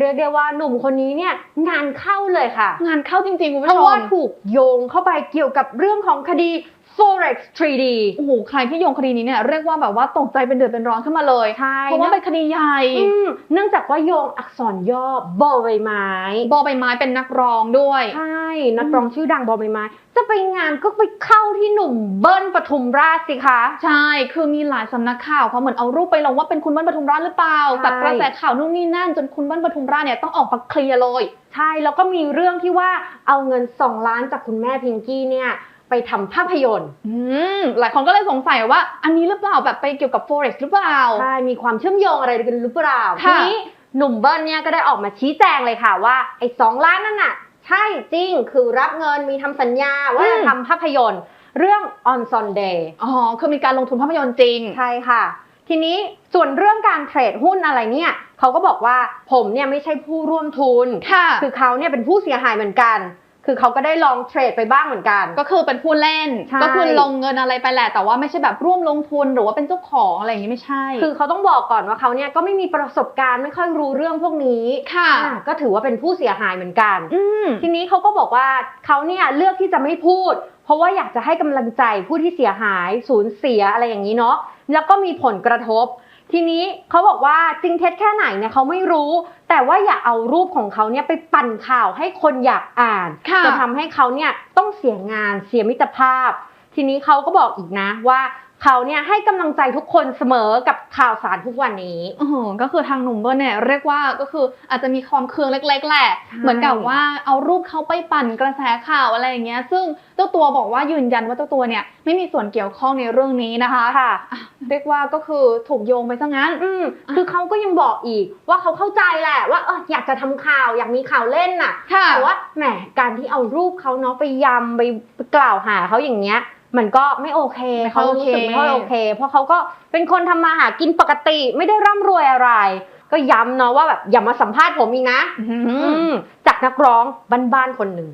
เรียกได้ว่าหนุ่มคนนี้เนี่ยงานเข้าเลยค่ะ งานเข้าจริงๆคุณเพผู้ชราะว่ามถูกโยงเข้าไปเกี่ยวกับเรื่องของคดี forex 3D โอ้โหใครที่โยงคดีนี้เนี่ยเรียกว่าแบบว่าตกใจเป็นเดือดเป็นร้อนขึ้นมาเลย ใช่เพราะว่าเป็นคดีใหญ่อืมเนื่องจากว่าโยงอักษรย่อบอใบไม้บอใบไม้เป็นนักร้องด้วย ใช่ นักร้องชื่อดังบอใบไม้ จะไปงานก็ไปเข้าที่หนุ่มเบิ้ลปทุมราชสิคะ ใช่ คือมีหลายสำนักข่าวเขาเหมือนเอารูปไปลงว่าเป็นคุณเบิ้ลปทุมราชหรือเปล่าใช่ตัดกระแสข่าวนู่นนี่นั่นจนคุณเบิ้ลปทุมราชเนี่ยต้องออกมาเคลียร์เลย ใช่ แล้วก็มีเรื่องที่ว่าเอาเงิน 2 ล้านจากคุณแม่พิงกี้เนี่ย ไปทำภาพยนตร์อืมหลายคนก็เลยสงสัยว่า อันนี้หรือเปล่าแบบไปเกี่ยวกับ forex หรือเปล่าใช่มีความเชื่อมโยงอะไรกันหรือเปล่าทีค่ะนี้หนุ่มเบิ้ลเนี่ยก็ได้ออกมาชี้แจงเลยค่ะว่าไอ้สองล้านนั่นน่ะใช่จริงคือรับเงินมีทำสัญญาว่าจะทำภาพยนตร์ เรื่อง On Sunday อ๋อคือมีการลงทุนภาพยนตร์จริงใช่ค่ะ ทีนี้ส่วนเรื่องการเทรดหุ้นอะไรเนี่ยเขาก็บอกว่าผมเนี่ยไม่ใช่ผู้ร่วมทุนค่ะคือเขาเนี่ยเป็นผู้เสียหายเหมือนกัน คือเขาก็ได้ลองเทรดไปบ้างเหมือนกัน ก็คือเป็นผู้เล่นใช่ก็คือลงเงินอะไรไปแหละ แต่ว่าไม่ใช่แบบร่วมลงทุนหรือว่าเป็นเจ้าของอะไรอย่างนี้ไม่ใช่ คือเขาต้องบอกก่อนว่าเขาเนี่ยก็ไม่มีประสบการณ์ไม่ค่อยรู้เรื่องพวกนี้ค่ะอะก็ถือว่าเป็นผู้เสียหายเหมือนกันอืมทีนี้เขาก็บอกว่าเขาเนี่ยเลือกที่จะไม่พูด เพราะว่าอยากจะให้กำลังใจผู้ที่เสียหายสูญเสียอะไรอย่างนี้เนาะแล้วก็มีผลกระทบ ทีนี้เขาบอกว่าจริงเท็จแค่ไหนเนี่ยเขาไม่รู้ แต่ว่าอย่าเอารูปของเขาเนี่ยไปปั่นข่าวให้คนอยากอ่านค่ะจะทำให้เขาเนี่ยต้องเสียงานเสียมิตรภาพ ทีนี้เขาก็บอกอีกนะว่า เขาเนี่ยให้กำลังใจทุกคนเสมอกับข่าวสารทุกวันนี้อ๋อก็คือทางหนุ่มเบิร์นเนี่ยเรียกว่าก็คืออาจจะมีความเคืองเล็กๆแหละใช่เหมือนกับว่าเอารูปเขาไปปั่นกระแสข่าวอะไรอย่างเงี้ย ซึ่งเจ้าตัวบอกว่ายืนยันว่าเจ้าตัวเนี่ยไม่มีส่วนเกี่ยวข้องในเรื่องนี้นะคะค่ะอะเรียกว่าก็คือถูกโยงไปซะงั้น อืมคือเขาก็ยังบอกอีกว่าเขาเข้าใจแหละว่าเอออยากจะทำข่าวอยากมีข่าวเล่นน่ะค่ะแต่ว่าแหมการที่เอารูปเขาเนาะไปยำไปกล่าวหาเขาอย่างเงี้ย มันก็ไม่โอเคไม่ค่เขาอยโอรู้เคสึกไม่ค่อยโอเค เพราะเขาก็เป็นคนทำมาหากินปกติไม่ได้ร่ำรวยอะไร ก็ย้ำเนาะว่าแบบอย่ามาสัมภาษณ์ผมอีกนะอือืมมจากนักร้องบ้านๆคนหนึ่ง